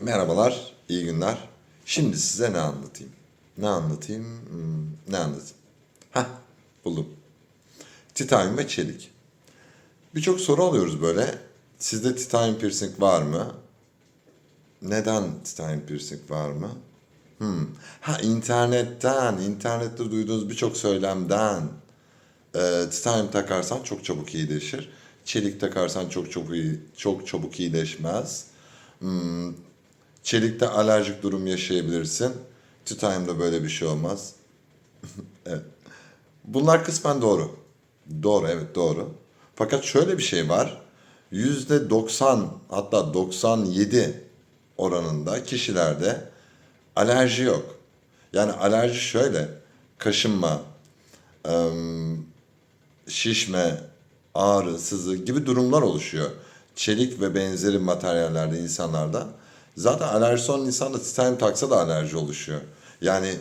Merhabalar, iyi günler. Şimdi size ne anlatayım? Ne anlatayım? Hmm, ne anlatayım? Hah, buldum. Titanyum ve çelik. Birçok soru alıyoruz böyle. Sizde titanyum piercing var mı? Neden titanyum piercing var mı? Hmm. Ha internetten, internette duyduğunuz birçok söylemden. Ee, titanyum takarsan çok çabuk iyileşir. Çelik takarsan çok çabuk çok çabuk iyileşmez. Hmm, Çelikte alerjik durum yaşayabilirsin. Titanyumda böyle bir şey olmaz. evet. Bunlar kısmen doğru. Doğru evet doğru. Fakat şöyle bir şey var. Yüzde 90 hatta 97 oranında kişilerde alerji yok. Yani alerji şöyle kaşınma, şişme, ağrı, sızı gibi durumlar oluşuyor. Çelik ve benzeri materyallerde insanlarda. Zaten alerjisi olan insanda titanyum taksa da alerji oluşuyor. Yani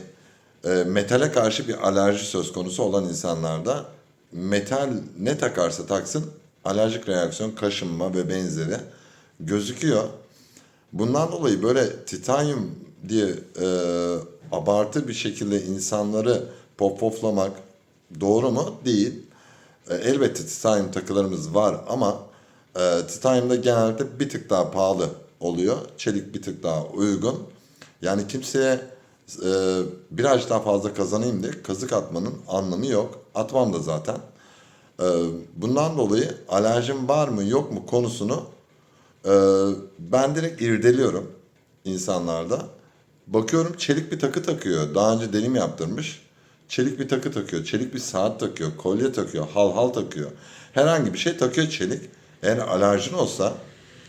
e, metale karşı bir alerji söz konusu olan insanlarda metal ne takarsa taksın alerjik reaksiyon, kaşınma ve benzeri gözüküyor. Bundan dolayı böyle titanyum diye e, abartı bir şekilde insanları popoflamak doğru mu? Değil. E, elbette titanyum takılarımız var ama e, titanyum da genelde bir tık daha pahalı oluyor. Çelik bir tık daha uygun. Yani kimseye e, biraz daha fazla kazanayım diye kazık atmanın anlamı yok. Atmam da zaten. E, bundan dolayı alerjim var mı yok mu konusunu e, ben direkt irdeliyorum insanlarda. Bakıyorum çelik bir takı takıyor. Daha önce delim yaptırmış. Çelik bir takı takıyor. Çelik bir saat takıyor. Kolye takıyor. Hal hal takıyor. Herhangi bir şey takıyor çelik. Eğer alerjin olsa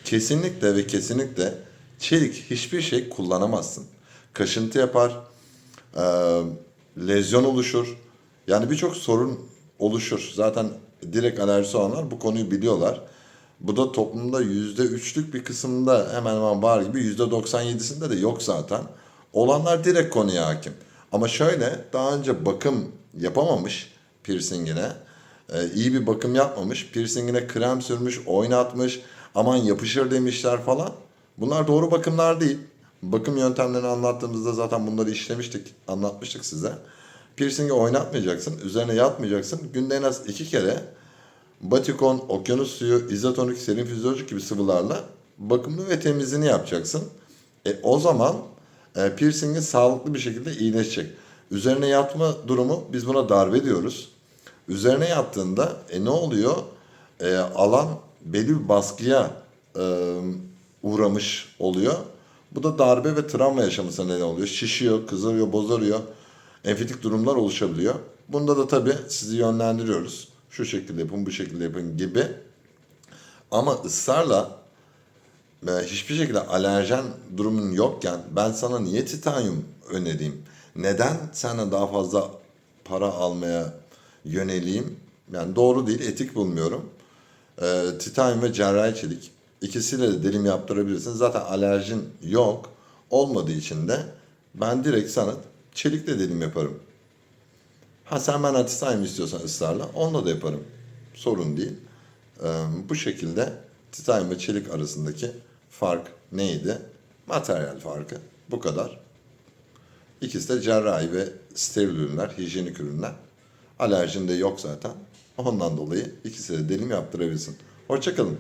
kesinlikle ve kesinlikle çelik hiçbir şey kullanamazsın. Kaşıntı yapar. e, lezyon oluşur. Yani birçok sorun oluşur. Zaten direkt alerjisi olanlar bu konuyu biliyorlar. Bu da toplumda yüzde üçlük bir kısımda hemen hemen var gibi yüzde 97'sinde de yok zaten. Olanlar direkt konuya hakim. Ama şöyle daha önce bakım yapamamış piercingine, iyi bir bakım yapmamış, piercingine krem sürmüş, oynatmış, aman yapışır demişler falan. Bunlar doğru bakımlar değil. Bakım yöntemlerini anlattığımızda zaten bunları işlemiştik, anlatmıştık size. Piercingi oynatmayacaksın, üzerine yatmayacaksın. Günde en az iki kere Batikon, okyanus suyu, izotonik, serin fizyolojik gibi sıvılarla bakımını ve temizliğini yapacaksın. E, o zaman e, piercingin sağlıklı bir şekilde iyileşecek. Üzerine yatma durumu biz buna darbe diyoruz. Üzerine yattığında e, ne oluyor? E, alan belli bir baskıya e, uğramış oluyor. Bu da darbe ve travma yaşamasına neden oluyor. Şişiyor, kızarıyor, bozarıyor. Enfitik durumlar oluşabiliyor. Bunda da tabii sizi yönlendiriyoruz. Şu şekilde yapın, bu şekilde yapın gibi. Ama ısrarla e, hiçbir şekilde alerjen durumun yokken ben sana niye titanyum önereyim? Neden sana daha fazla para almaya yöneleyim? Yani doğru değil, etik bulmuyorum. E, titanyum ve cerrahi çelik. İkisiyle de dilim yaptırabilirsin. Zaten alerjin yok. Olmadığı için de ben direkt sana çelikle dilim yaparım. Ha sen bana titanyum istiyorsan ısrarla onunla da yaparım. Sorun değil. Ee, bu şekilde titanyum ve çelik arasındaki fark neydi? Materyal farkı. Bu kadar. İkisi de cerrahi ve steril ürünler, hijyenik ürünler. Alerjin de yok zaten. Ondan dolayı ikisi de dilim yaptırabilirsin. Hoşçakalın.